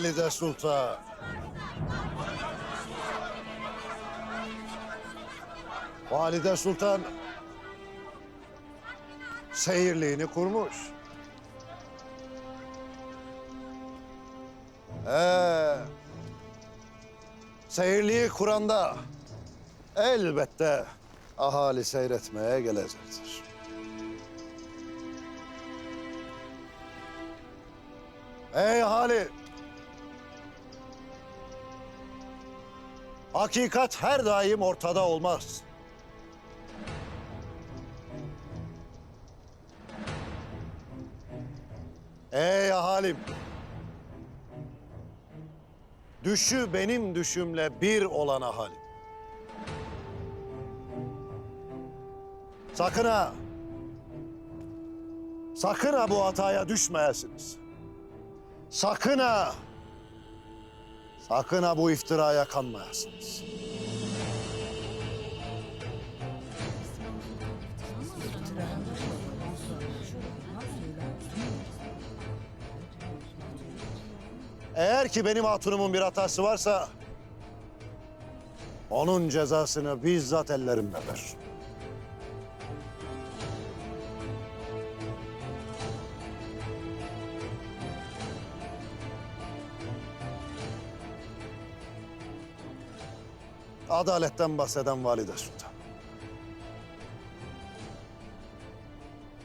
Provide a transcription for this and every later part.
Valide Sultan. Valide Sultan seyirliğini kurmuş. Ee, seyirliği kuranda elbette ahali seyretmeye gelecektir. Ey ahali! Hakikat her daim ortada olmaz. Ey ahalim! Düşü benim düşümle bir olan ahalim. Sakın ha! Sakın ha bu hataya düşmeyesiniz. Sakın ha! Sakın ha bu iftiraya kanmayasınız. Eğer ki benim hatunumun bir hatası varsa... ...onun cezasını bizzat ellerimle ver. Adaletten bahseden Valide Sultan.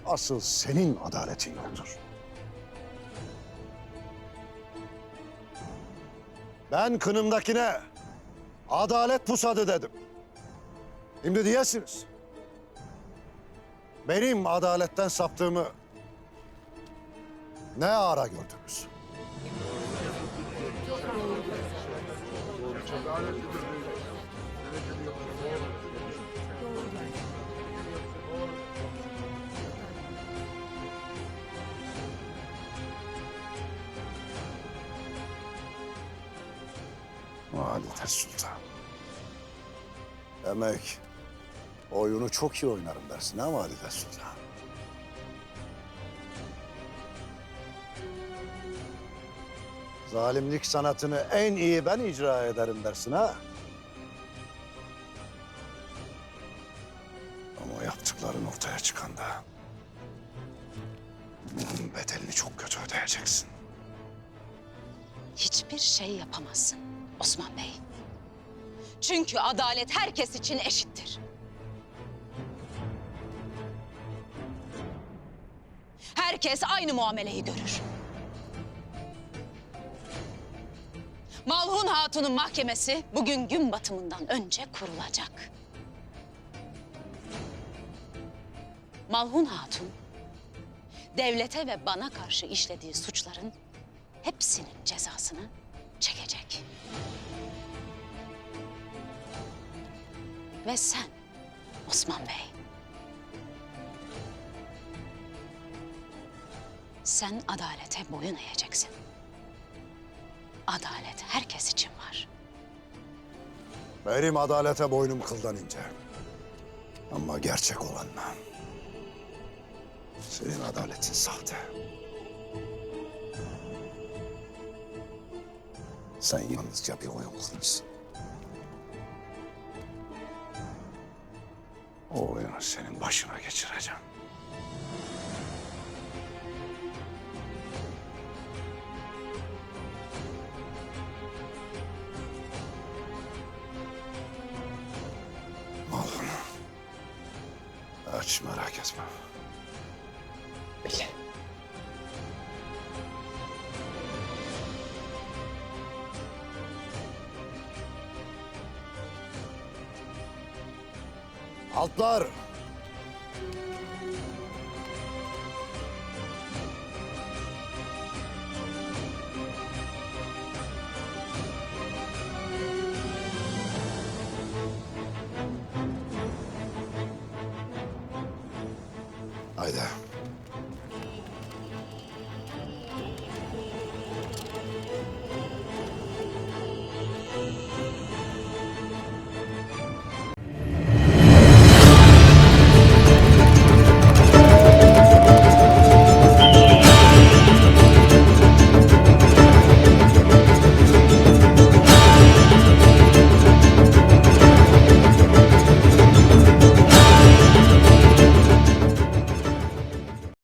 Asıl senin adaletin yoktur. Ben kınımdakine adalet pusadı dedim. Şimdi diyesiniz. Benim adaletten saptığımı ne ara gördünüz? Valide Sultan. Demek oyunu çok iyi oynarım dersin ha Valide Sultan? Zalimlik sanatını en iyi ben icra ederim dersin ha? Ama yaptıkların ortaya çıkanda bunun bedelini çok kötü ödeyeceksin. Hiçbir şey yapamazsın Osman Bey. Çünkü adalet herkes için eşittir. Herkes aynı muameleyi görür. Malhun Hatun'un mahkemesi bugün gün batımından önce kurulacak. Malhun Hatun, devlete ve bana karşı işlediği suçların hepsinin cezasını çekecek. Ve sen Osman Bey. Sen adalete boyun eğeceksin. Adalet herkes için var. Benim adalete boynum kıldan ince. Ama gerçek olanla senin adaletin sahte. Sen yalnızca bir oyun kurmuşsun. O oyunu senin başına geçireceğim. Al bunu. Aç merak etme. Bile. Altlar. Haydi.